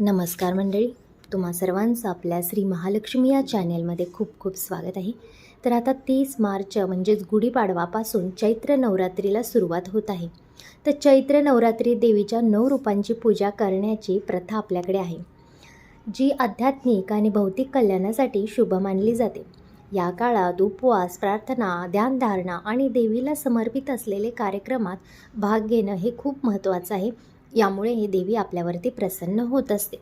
नमस्कार मंडळी. तुम्हा सर्वांचं आपल्या श्री महालक्ष्मी या चॅनेलमध्ये खूप खूप स्वागत आहे. तर आता तीस मार्च म्हणजेच गुढीपाडवापासून चैत्र नवरात्रीला सुरुवात होत आहे. तर चैत्र नवरात्री देवीच्या नऊ रूपांची पूजा करण्याची प्रथा आपल्याकडे आहे. जी आध्यात्मिक आणि भौतिक कल्याणासाठी शुभ मानली जाते. या काळात उपवास प्रार्थना ध्यानधारणा आणि देवीला समर्पित असलेले कार्यक्रमात भाग घेणं हे खूप महत्त्वाचं आहे. यामुळे ही देवी आपल्यावरती प्रसन्न होत असते.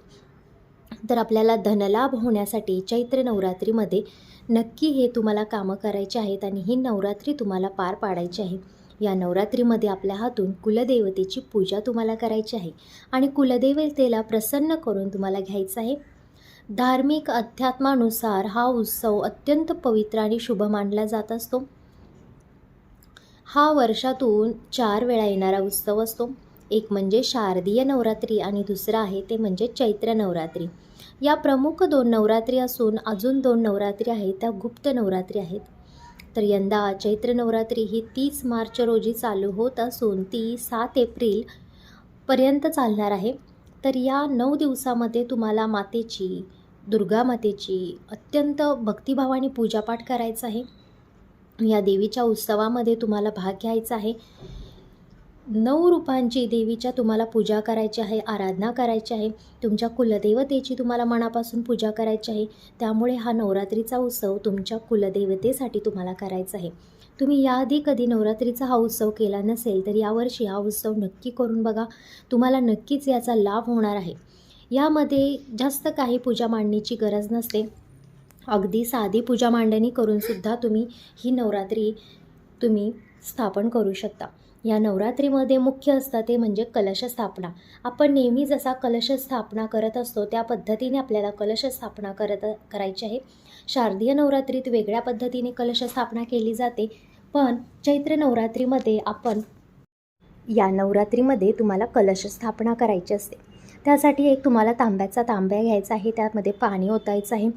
तर आपल्याला धनलाभ होण्यासाठी चैत्र नवरात्रीमध्ये नक्की हे तुम्हाला कामं करायचे आहेत आणि ही नवरात्री तुम्हाला पार पाडायची आहे. या नवरात्रीमध्ये आपल्या हातून कुलदेवतेची पूजा तुम्हाला करायची आहे आणि कुलदेवतेला प्रसन्न करून तुम्हाला घ्यायचं आहे. धार्मिक अध्यात्मानुसार हा उत्सव अत्यंत पवित्र आणि शुभ मानला जात असतो. हा वर्षातून चार वेळा येणारा उत्सव असतो. एक म्हणजे शारदीय नवरात्री आणि दुसरं आहे ते म्हणजे चैत्र नवरात्री. या प्रमुख दोन नवरात्री असून अजून दोन नवरात्री आहेत त्या गुप्त नवरात्री आहेत. तर यंदा चैत्र नवरात्री ही तीस मार्च रोजी चालू होत असून ती सात एप्रिलपर्यंत चालणार आहे. तर या नऊ दिवसामध्ये तुम्हाला मातेची दुर्गा मातेची अत्यंत भक्तिभावाने पूजापाठ करायचा आहे. या देवीच्या उत्सवामध्ये तुम्हाला भाग घ्यायचा आहे. नऊ रूपांची देवीच्या तुम्हाला पूजा करायची आहे आराधना करायची आहे तुमच्या कुलदेवतेची तुम्हाला मनापासून पूजा करायची आहे त्यामुळे हा नवरात्रीचा उत्सव तुमच्या कुलदेवतेसाठी तुम्हाला करायचा आहे. तुम्ही याआधी कधी नवरात्रीचा हा उत्सव केला नसेल तर यावर्षी हा उत्सव नक्की करून बघा. तुम्हाला नक्कीच याचा लाभ होणार आहे. यामध्ये जास्त काही पूजा मांडणीची गरज नसते. अगदी साधी पूजा मांडणी करूनसुद्धा तुम्ही ही नवरात्री तुम्ही स्थापन करू शकता. या नवरात्रीमध्ये मुख्य असतं ते म्हणजे कलश स्थापना. आपण नेहमी जसा कलश स्थापना करत असतो त्या पद्धतीने आपल्याला कलश स्थापना करत करायची आहे. शारदीय नवरात्रीत वेगळ्या पद्धतीने कलश स्थापना केली जाते. पण चैत्र नवरात्रीमध्ये आपण या नवरात्रीमध्ये तुम्हाला कलश स्थापना करायची असते. त्यासाठी एक तुम्हाला तांब्याचा तांब्या घ्यायचा आहे त्यामध्ये पाणी ओतायचं आहे.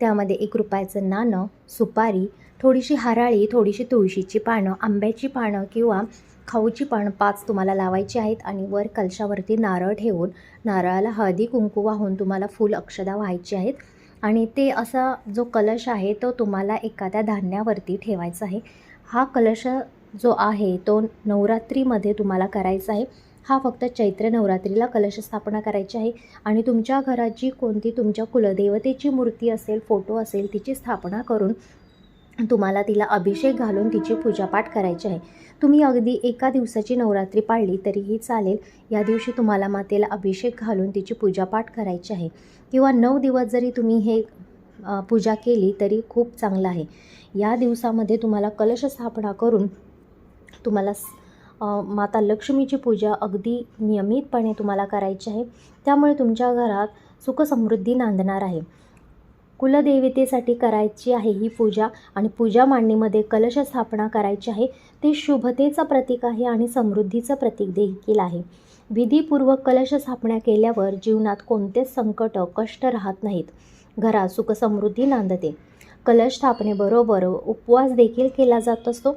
त्यामध्ये एक रुपयाचं नाणं सुपारी थोडीशी हराळी थोडीशी तुळशीची पानं आंब्याची पानं किंवा खाऊची पानं पाच तुम्हाला लावायची आहेत आणि वर कलशावरती नारळ ठेवून नारळाला हळदी कुंकू वाहून तुम्हाला फुल अक्षदा व्हायची आहेत. आणि ते असा जो कलश आहे तो तुम्हाला एखाद्या धान्यावरती ठेवायचा आहे. हा कलश जो आहे तो नवरात्रीमध्ये तुम्हाला करायचा आहे. हा फक्त चैत्र नवरात्रीला कलश स्थापना करायची आहे आणि तुमच्या घराची कोणती तुमच्या कुलदेवतेची मूर्ती असेल फोटो असेल तिची स्थापना करून तुम्हाला तिला अभिषेक घालून तिची पूजापाठ करायची आहे. तुम्ही अगदी एका दिवसाची नवरात्री पाळली तरीही चालेल. या दिवशी तुम्हाला मातेला अभिषेक घालून तिची पूजापाठ करायची आहे. किंवा नऊ दिवस जरी तुम्ही हे पूजा केली तरी खूप चांगलं आहे. या दिवसामध्ये तुम्हाला कलश स्थापना करून तुम्हाला माता लक्ष्मीची पूजा अगदी नियमितपणे तुम्हाला करायची आहे. त्यामुळे तुमच्या घरात सुखसमृद्धी नांदणार आहे. कुलदेवतेसाठी करायची आहे ही पूजा आणि पूजा मांडणीमध्ये कलश स्थापना करायची आहे ते शुभतेचं प्रतीक आहे आणि समृद्धीचं प्रतीक देखील आहे. विधीपूर्वक कलश स्थापना केल्यावर जीवनात कोणतेच संकट कष्ट राहत नाहीत. घरात सुखसमृद्धी नांदते. कलश स्थापनेबरोबर उपवास देखील केला जात असतो.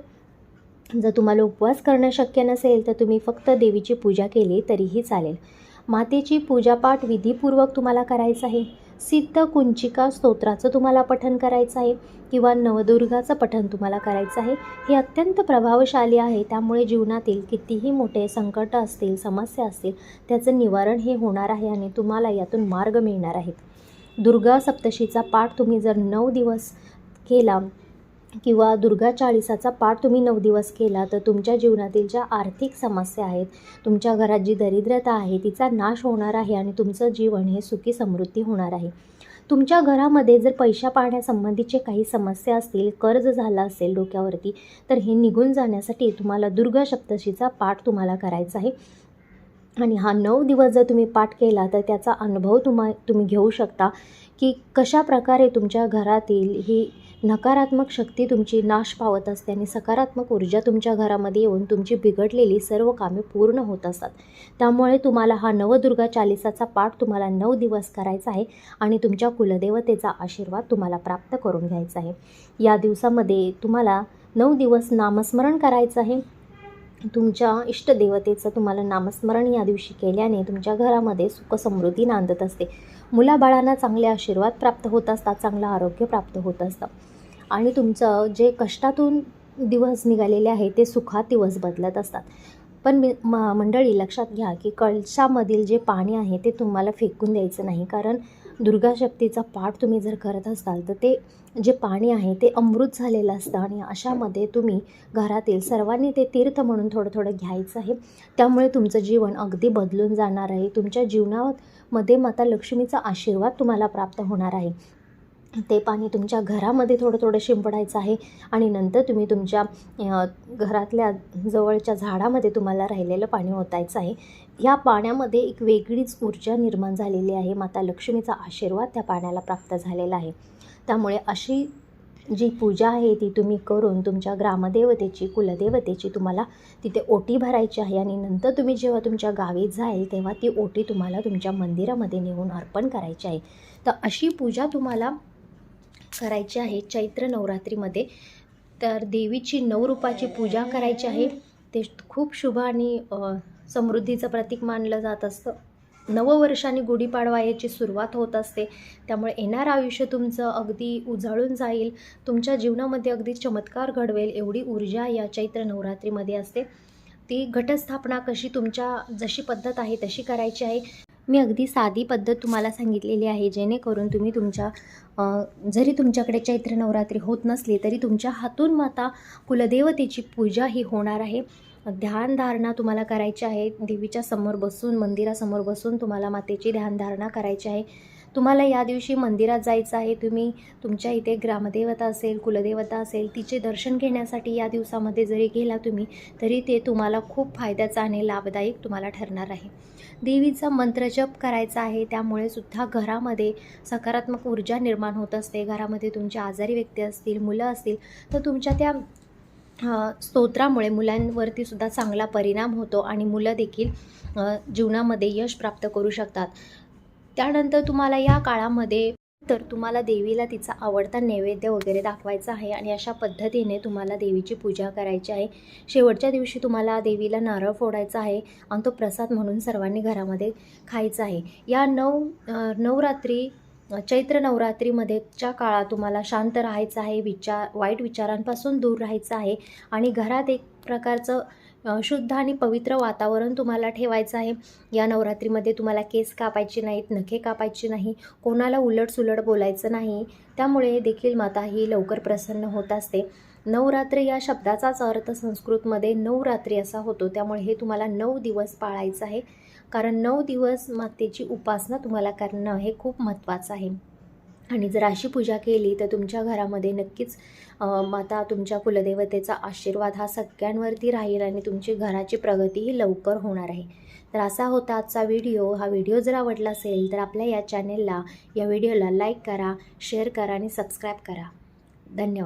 जर तुम्हाला उपवास करणं शक्य नसेल तर तुम्ही फक्त देवीची पूजा केली तरीही चालेल. मातेची पूजापाठ विधीपूर्वक तुम्हाला करायचं आहे. सिद्ध कुंचिका स्तोत्राचं तुम्हाला पठन करायचं आहे किंवा नवदुर्गाचं पठन तुम्हाला करायचं आहे हे अत्यंत प्रभावशाली आहे. त्यामुळे जीवनातील कितीही मोठे संकट असतील समस्या असतील त्याचं निवारण हे होणार आहे आणि तुम्हाला यातून मार्ग मिळणार आहेत. दुर्गा सप्तशीचा पाठ तुम्ही जर नऊ दिवस केला किंवा दुर्गा चाळीसाचा पाठ तुम्ही नऊ दिवस केला तर तुमच्या जीवनातील ज्या आर्थिक समस्या आहेत तुमच्या घरात जी दरिद्रता आहे तिचा नाश होणार आहे आणि तुमचं जीवन हे सुखी समृद्धी होणार आहे. तुमच्या घरामध्ये जर पैशा पाहण्यासंबंधीचे काही समस्या असतील कर्ज झाला असेल डोक्यावरती तर हे निघून जाण्यासाठी तुम्हाला दुर्गा सप्तशीचा पाठ तुम्हाला करायचा आहे. आणि हा नऊ दिवस जर तुम्ही पाठ केला तर त्याचा अनुभव तुम्हा तुम्ही घेऊ शकता की कशा प्रकारे तुमच्या घरातील ही नकारात्मक शक्ती तुमची नाश पावत असते आणि सकारात्मक ऊर्जा तुमच्या घरामध्ये येऊन तुमची बिघडलेली सर्व कामे पूर्ण होत असतात. त्यामुळे तुम्हाला हा नवदुर्गा चालिसाचा पाठ तुम्हाला नऊ दिवस करायचा आहे आणि तुमच्या कुलदेवतेचा आशीर्वाद तुम्हाला प्राप्त करून घ्यायचा आहे. या दिवसामध्ये तुम्हाला नऊ दिवस नामस्मरण करायचं आहे. तुमच्या इष्टदेवतेचं तुम्हाला नामस्मरण या दिवशी केल्याने तुमच्या घरामध्ये सुख समृद्धी नांदत असते. मुलाबाळांना चांगले आशीर्वाद प्राप्त होत असतात चांगलं आरोग्य प्राप्त होत असतं. आणि तुमचं जे कष्टातून दिवस निघालेले आहे ते सुखात दिवस बदलत असतात. पण मी म मंडळी लक्षात घ्या की कळशामधील जे पाणी आहे ते तुम्हाला फेकून द्यायचं नाही. कारण दुर्गा शक्तीचा पाठ तुम्ही जर करत असाल तर ते जे पाणी आहे ते अमृत झालेलं असतं आणि अशामध्ये तुम्ही घरातील सर्वांनी ते तीर्थ म्हणून थोडं थोडं घ्यायचं आहे. त्यामुळे तुमचं जीवन अगदी बदलून जाणार आहे. तुमच्या जीवनामध्ये माता लक्ष्मीचा आशीर्वाद तुम्हाला प्राप्त होणार आहे. ते पाणी तुमच्या घरामध्ये थोडं थोडं शिंपडायचं आहे आणि नंतर तुम्ही तुमच्या घरातल्या जवळच्या झाडामध्ये तुम्हाला राहिलेलं पाणी ओतायचं आहे. या पाण्यामध्ये एक वेगळीच ऊर्जा निर्माण झालेली आहे. माता लक्ष्मीचा आशीर्वाद त्या पाण्याला प्राप्त झालेला आहे. त्यामुळे अशी जी पूजा आहे ती तुम्ही करून तुमच्या ग्रामदेवतेची कुलदेवतेची तुम्हाला तिथे ओटी भरायची आहे आणि नंतर तुम्ही जेव्हा तुमच्या गावी जाईल तेव्हा ती ओटी तुम्हाला तुमच्या मंदिरामध्ये नेऊन अर्पण करायची आहे. तर अशी पूजा तुम्हाला करायची आहे. चैत्र नवरात्रीमध्ये तर देवीची नऊ रूपाची पूजा करायची आहे. ते खूप शुभ आणि समृद्धीचं प्रतीक मानलं जात असतं. नववर्षाने गुढीपाडवा याची सुरुवात होत असते. त्यामुळे येणारं आयुष्य तुमचं अगदी उजळून जाईल. तुमच्या जीवनामध्ये अगदी चमत्कार घडवेल एवढी ऊर्जा या चैत्र नवरात्रीमध्ये असते. ती घटस्थापना कशी तुमच्या जशी पद्धत आहे तशी करायची आहे. मी अगदी साधी पद्धत तुम्हाला सांगितलेली आहे जेणेकरून तुम्ही तुमच्या जरी तुमच्याकडे चैत्र नवरात्री होत नसली तरी तुमच्या हातून माता कुलदेवतेची पूजा ही होणार आहे. ध्यानधारणा तुम्हाला करायची आहे. देवीच्या समोर बसून मंदिरासमोर बसून तुम्हाला मातेची ध्यानधारणा करायची आहे. तुम्हाला या दिवशी मंदिरात जायचं आहे तुम्ही तुमच्या इथे ग्रामदेवता असेल कुलदेवता असेल तिचे दर्शन घेण्यासाठी या दिवसामध्ये जरी गेला तुम्ही तरी ते तुम्हाला खूप फायद्याचं आणि लाभदायक तुम्हाला ठरणार आहे. देवीचा मंत्रजप करायचा आहे त्यामुळे सुद्धा घरामध्ये सकारात्मक ऊर्जा निर्माण होत असते. घरामध्ये तुमच्या आजारी व्यक्ती असतील मुलं असतील तर तुमच्या त्या स्तोत्रामुळे मुलांवरती सुद्धा चांगला परिणाम होतो आणि मुलं देखील जीवनामध्ये यश प्राप्त करू शकतात. त्यानंतर तुम्हाला या काळामध्ये तर तुम्हाला देवीला तिचा आवडता नैवेद्य वगैरे दाखवायचा आहे आणि अशा पद्धतीने तुम्हाला देवीची पूजा करायची आहे. शेवटच्या दिवशी तुम्हाला देवीला नारळ फोडायचा आहे आणि तो प्रसाद म्हणून सर्वांनी घरामध्ये खायचा आहे. या नऊ नवरात्री चैत्र नवरात्रीमध्येच्या काळात तुम्हाला शांत राहायचं आहे विचार वाईट विचारांपासून दूर राहायचं आहे आणि घरात एक प्रकारचं शुद्ध आणि पवित्र वातावरण तुम्हाला ठेवायचं आहे. या नवरात्रीमध्ये तुम्हाला केस कापायचे नाहीत नखे कापायचे नाही कोणाला उलटसुलट बोलायचं नाही. त्यामुळे देखील माता ही लवकर प्रसन्न होत असते. नवरात्री या शब्दाचाच अर्थ संस्कृतमध्ये नवरात्री असा होतो. त्यामुळे हे तुम्हाला नऊ दिवस पाळायचं आहे. कारण नऊ दिवस मातेची उपासना तुम्हाला करणं हे खूप महत्त्वाचं आहे. आणि जर अशी पूजा केली तर तुमच्या घरामध्ये नक्कीच माता तुमच्या कुलदेवतेचा आशीर्वाद हा सगळ्यांवरती राहील आणि तुमची घराची प्रगतीही लवकर होणार आहे. तर असा होता आजचा व्हिडिओ. हा व्हिडिओ जर आवडला असेल तर आपल्या या चॅनेलला या व्हिडिओला लाईक करा शेअर करा आणि सबस्क्राईब करा. धन्यवाद.